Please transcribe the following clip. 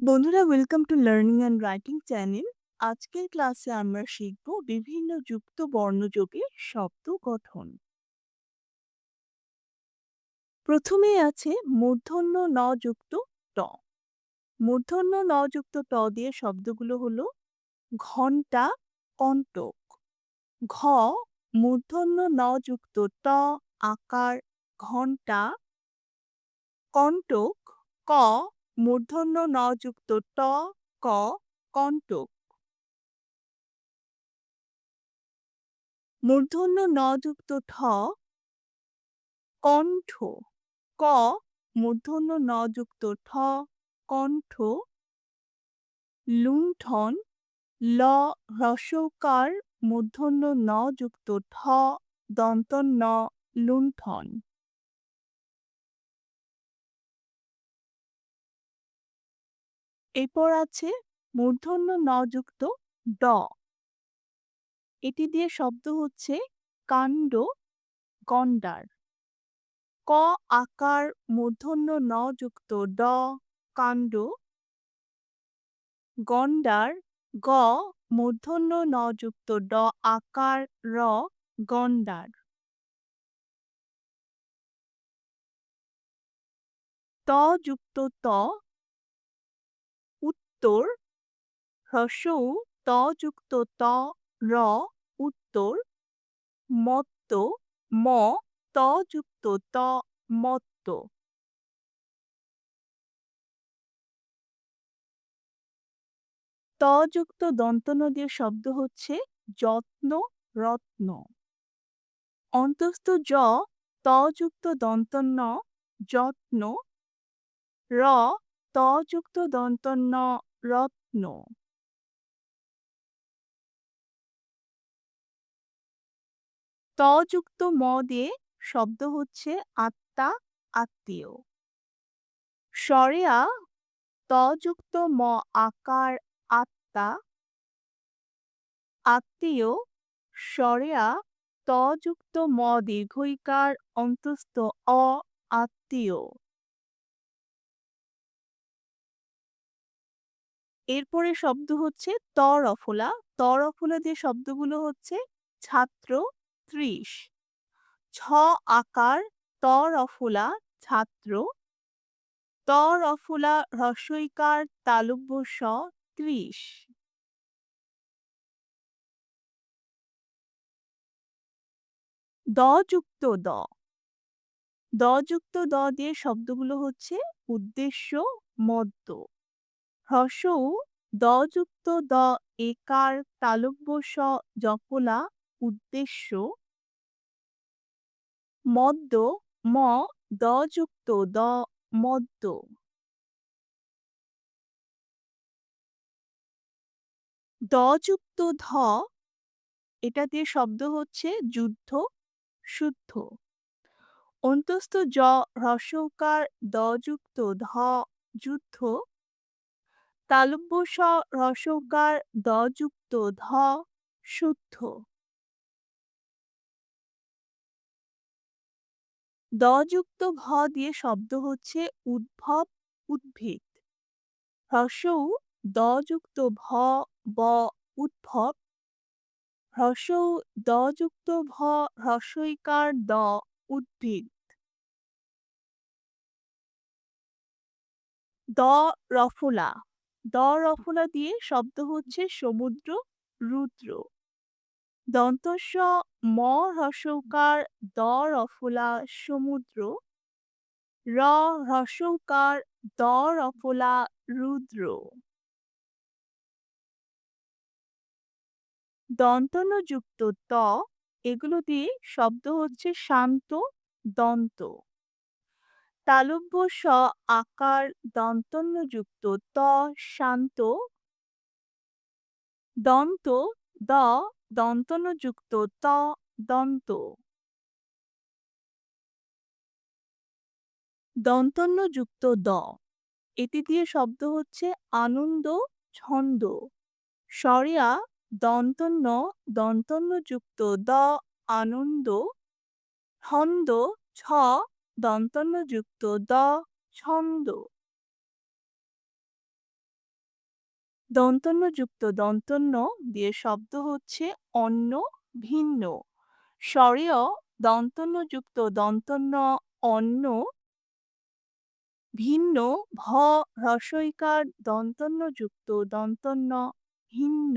বন্ধুরা welcome to learning and writing channel আজকের ক্লাসে আমরা শিখব বিভিন্ন যুক্ত বর্ণযোগের শব্দ গঠন। প্রথমেই আছে মূর্ধন্য ন যুক্ত ট। মূর্ধন্য ন যুক্ত ট দিয়ে শব্দগুলো হলো ঘণ্টা কণ্টক। ঘ, মূর্ধন্য ন যুক্ত ট, আকার ঘণ্টা কণ্টক, ক মূর্ধন্য ন যুক্ত ট, ক কণ্টক মূর্ধন্য ন যুক্ত ঠ, কণ্ঠ। ক, মূর্ধন্য ন যুক্ত ঠ, কণ্ঠ। লুণ্ঠন, ল হ্রস্বকার মূর্ধন্য ন যুক্ত ঠ দন্ত ন লুণ্ঠন। এরপর আছে মূর্ধন্য ন যুক্ত ড। এটি দিয়ে শব্দ হচ্ছে কাণ্ড গণ্ডার। ক আকার মূর্ধন্য ন যুক্ত ড কাণ্ড গণ্ডার। গ মূর্ধন্য ন যুক্ত ড আকার র গণ্ডার। ত যুক্ত ত উত্তর হ্রস্ব উ, ত যুক্ত ত র উত্তর মত্ত ম ত যুক্ত ত মত্ত। ত যুক্ত দন্তন দিয়ে শব্দ হচ্ছে যত্ন রত্ন। অন্তস্থ জ ত যুক্ত দন্তন্য যত্ন। র ত যুক্ত দন্তন্য রত্ন। ত যুক্ত ম দিয়ে শব্দ হচ্ছে আত্মা, আত্মীয়। স্বরেয়া ত যুক্ত ম আকার, আত্মা। আত্মীয় স্বরেয়া ত যুক্ত ম দীর্ঘইকার, অন্তস্থ, অ, আত্মীয়। এরপরে শব্দ হচ্ছে ত রফলা ত রফলা দিয়ে শব্দগুলো হচ্ছে ছাত্র, ত্রিশ। ছ আকার ত রফলা ছাত্র। ত রফলা হ্রস্বইকার তালব্য স ত্রিশ। দ যুক্ত দ। দ যুক্ত দ দিয়ে শব্দগুলো হচ্ছে উদ্দেশ্য, মদ্য। হ্রস্ব উ, দ একার তালব্য স জপলা উদ্দেশ্য। মদ্য ম দ যুক্ত দ মদ্য। দ যুক্ত ধ এটা দিয়ে শব্দ হচ্ছে যুদ্ধ শুদ্ধ। অন্তস্থ জ হ্রস্বকার দ যুক্ত ধ যুদ্ধ তালব্য স হ্রস্বকার দ যুক্ত ধ শুদ্ধ। দ যুক্ত ভ দিয়ে শব্দ হচ্ছে উদ্ভব উদ্ভিদ। হ্রস্ব উ, দ যুক্ত ভ ব উদ্ভব। হ্রস্ব উ, দ যুক্ত ভ হ্রস্বইকার দ উদ্ভিদ। দ রফলা দ রফলা দিয়ে শব্দ হচ্ছে সমুদ্র, রুদ্র। দন্তস্ব, ম, হ্রস্বকার দ রফলা সমুদ্র। র, হ্রস্বকার দ রফলা রুদ্র। দন্তন্য যুক্ত ত, এগুলো দিয়ে শব্দ হচ্ছে শান্ত, দন্ত। তালব্য স আকার দন্তন্য যুক্ত ত শান্ত। দন্ত দ দন্তন্য যুক্ত ত দন্ত। দন্তন্য যুক্ত দ। এটি দিয়ে শব্দ হচ্ছে আনন্দ, ছন্দ। সরিয়া দন্তন্য দন্তন্য যুক্ত দ, আনন্দ। ছন্দ ছ দন্তন্য যুক্ত দ ছন্দ। দন্তন্যযুক্ত দন্তন্য দিয়ে শব্দ হচ্ছে অন্য, ভিন্ন। স্বরেয় দন্তন্যযুক্ত দন্তন্য অন্য, ভিন্ন ভ হ্রস্বইকার দন্তন্যযুক্ত দন্তন্য ভিন্ন।